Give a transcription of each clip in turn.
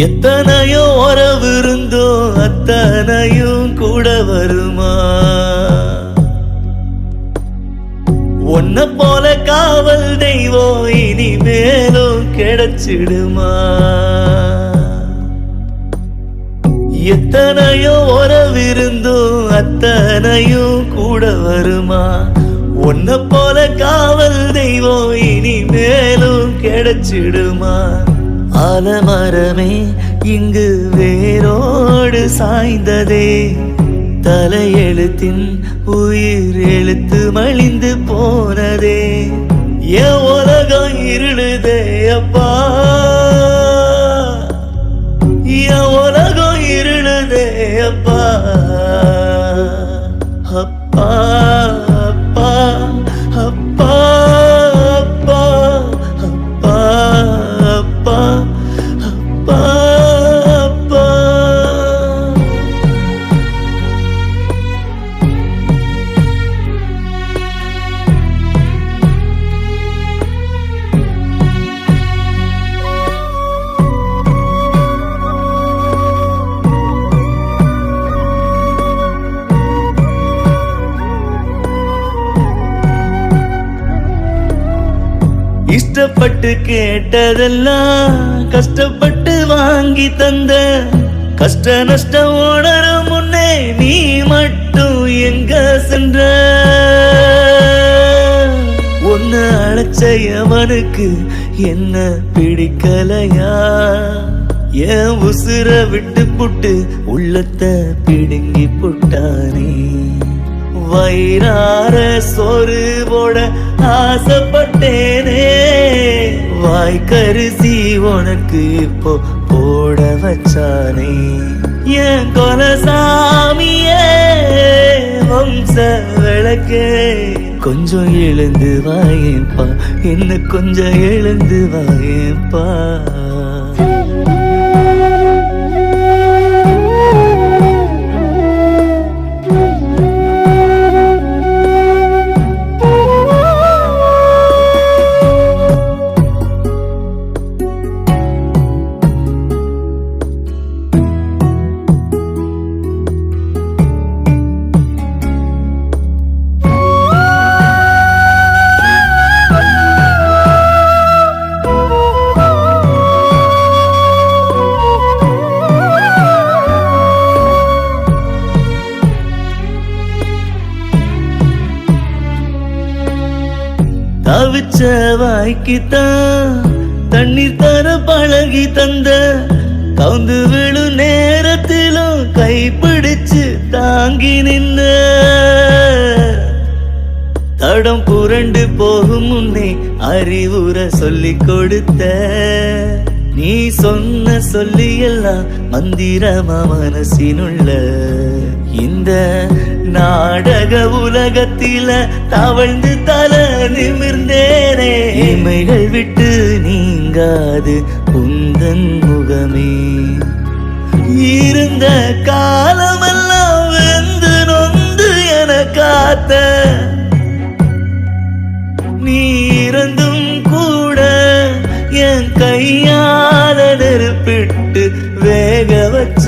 எத்தனையோ உறவிருந்தோ அத்தனையும் கூட வருமா? ஒன்ன போல காவல் தெய்வம் இனி மேலும் கிடைச்சிடுமா? எத்தனையோ உறவிருந்தும் அத்தனையும் கூட வருமா? ஒன்ன போல காவல் தெய்வம் இனி மேலும் கிடைச்சிடுமா? ஆலமரமே இங்கு வேரோடு சாய்ந்ததே. தலையெழுத்தின் உயிர் எழுத்து மலிந்து போனதே. என் உலகம் இருளுதே அப்பா. இஷ்டப்பட்டு கேட்டதெல்லாம் கஷ்டப்பட்டு வாங்கி தந்த கஷ்ட நஷ்ட உணர முன்னே நீ மட்டும் எங்க சென்ற? ஒன்னு அழைச்சவனுக்கு என்ன பிடிக்கலையா? என் உசுர விட்டு புட்டு உள்ளத்தை பிடுங்கி புட்டானே. வயிறார சோறு போட ஆசைப்பட்டேனே. கருசி உனக்கு இப்போ போட வச்சானே. என் கொலசாமியே வம்ச விளக்கே. கொஞ்சம் எழுந்து வாயேப்பா என்ன கொஞ்சம் எழுந்து வாயேப்பா தவிச்ச வாய்க்குத்தான் தண்ணீர் தர பழகி தந்த கவுந்து விழு நேரத்திலும் கைப்பிடிச்சு தாங்கி நின்ன. தடம் புரண்டு போகும் முன்னே அறிவுரை சொல்லி கொடுத்த. நீ சொன்ன சொல்லி எல்லாம் மந்திரமா மனசினுள்ள. இந்த நாடக உலகத்தில தவழ்ந்து தல நிமிர்ந்தேனே. இமைகள் விட்டு நீங்காது குந்தன் முகமே. இருந்த காலமெல்லாம் வெந்து நொந்து என காத்த நீ இறந்தும் கூட என் கையால நெருப்பிட்டு வேக வச்ச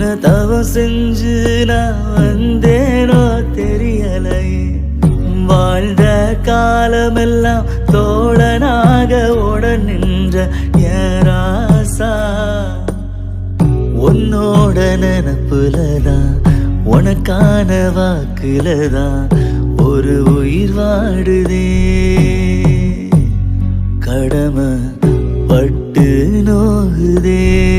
என்ன தவம் செஞ்சு நான் வந்தேனோ தெரியலையே. வாழ்ந்த காலமெல்லாம் தோழனாக ஓட நின்ற ஏராசா உன்னோட நினப்புலதான் உனக்கான வாக்குலதான் ஒரு உயிர் வாடுதே. கடமை பட்டு நோகுதே.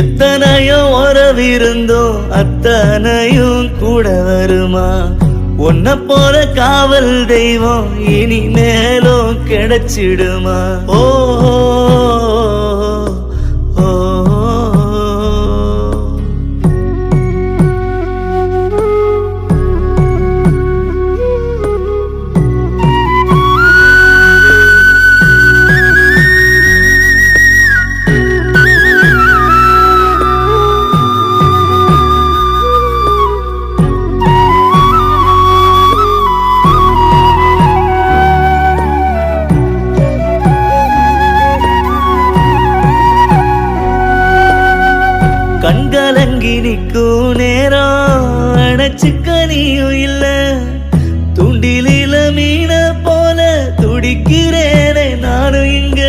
எத்தனையோ உறவிருந்தோ அத்தனையும் கூட வருமா? உன்ன போல காவல் தெய்வம் இனி மேலும் கிடைச்சிடுமா? ஓ, கண்கலங்கி நிற்கும் நேரம். அணைச்சுக்க நீயும் இல்ல. துண்டிலில மீன போல துடிக்கிறேனே நானும் இங்க.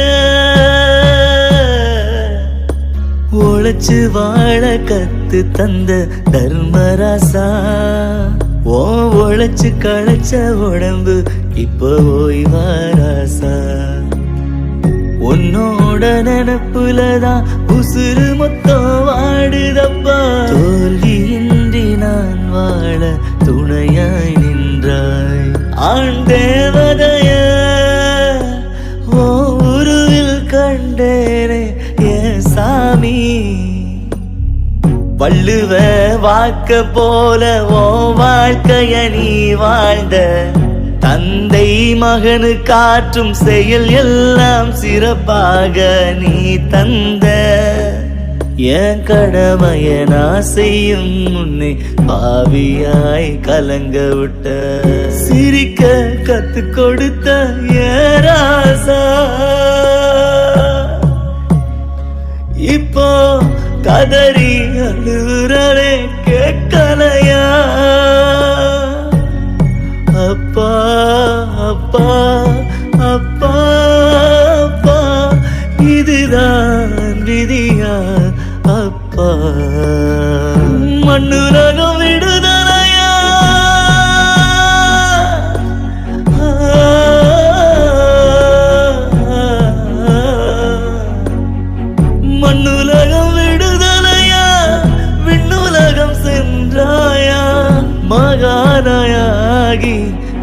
உழைச்சு வாழ கத்து தந்த தர்மராசா. ஓ உழைச்சு களைச்ச உடம்பு இப்போ ஓய்வாராசா. உன்னோட நினப்புலதான் உசுறு மொத்தம் வாடுதப்பா. தோல்வியின்றி நான் வாழ துணையாய் நின்றாய். ஆண் தேவதைய ஓ உருவில் கண்டேனே என் சாமி. வள்ளுவ வாக்க போல ஓ வாழ்க்கைய நீ வாழ்ந்த தந்தை மகனு காற்றும் செயல் எல்லாம் சிறப்பாக நீ தந்த. என் கடமைய நான் செய்யும் முன்னே பாவியாய் கலங்க விட்ட. சிரிக்க கத்து கொடுத்த ஏராசா இப்போ கதறி அழுறே கேட்கலையா? அப்பா அப்பா அப்பா இதுதான் விதியா அப்பா. மண்ணுலகம் விடுதலையா? மண்ணுலகம் விடுதலையா? விண்ணுலகம் சென்றாயா? மகானாயாகி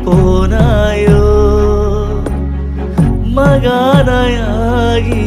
போனாயோ? மகானாயாகி